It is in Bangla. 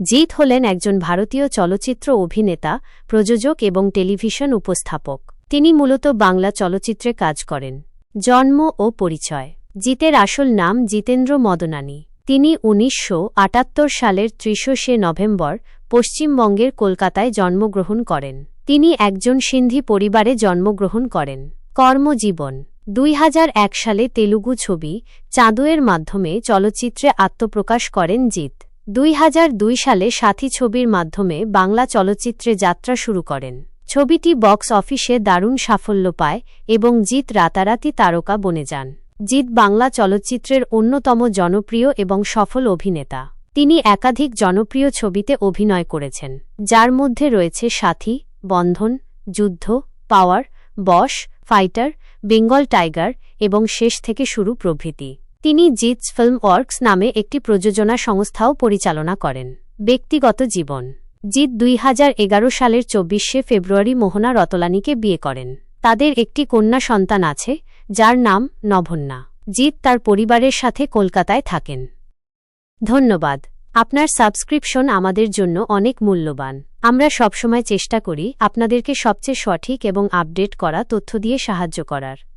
জিৎ হলেন একজন ভারতীয় চলচ্চিত্র অভিনেতা, প্রযোজক এবং টেলিভিশন উপস্থাপক। তিনি মূলত বাংলা চলচ্চিত্রে কাজ করেন। জন্ম ও পরিচয়। জিতের আসল নাম জিতেন্দ্র মদনানী। তিনি উনিশশো আটাত্তর সালের ত্রিশে নভেম্বর পশ্চিমবঙ্গের কলকাতায় জন্মগ্রহণ করেন। তিনি একজন সিন্ধি পরিবারে জন্মগ্রহণ করেন। কর্মজীবন। দুই সালে তেলুগু ছবি চাঁদোয়ের মাধ্যমে চলচ্চিত্রে আত্মপ্রকাশ করেন জিৎ। দুই সালে সাথী ছবির মাধ্যমে বাংলা চলচ্চিত্রে যাত্রা শুরু করেন। ছবিটি বক্স অফিসে দারুণ সাফল্য পায় এবং জিৎ রাতারাতি তারকা বনে যান। জিৎ বাংলা চলচ্চিত্রের অন্যতম জনপ্রিয় এবং সফল অভিনেতা। তিনি একাধিক জনপ্রিয় ছবিতে অভিনয় করেছেন, যার মধ্যে রয়েছে সাথী, বন্ধন, যুদ্ধ, পাওয়ার, বশ, ফাইটার, বেঙ্গল টাইগার এবং শেষ থেকে শুরু প্রভৃতি। তিনি জিৎস ফিল্ম ওয়ার্কস নামে একটি প্রযোজনা সংস্থাও পরিচালনা করেন। ব্যক্তিগত জীবন। জিৎ দুই হাজার এগারো সালের চব্বিশে ফেব্রুয়ারি মোহনা রতলানিকে বিয়ে করেন। তাদের একটি কন্যা সন্তান আছে, যার নাম নভন্যা জিৎ তার পরিবারের সাথে কলকাতায় থাকেন। ধন্যবাদ। আপনার সাবস্ক্রিপশন আমাদের জন্য অনেক মূল্যবান। আমরা সবসময় চেষ্টা করি আপনাদেরকে সবচেয়ে সঠিক এবং আপডেট করা তথ্য দিয়ে সাহায্য করার।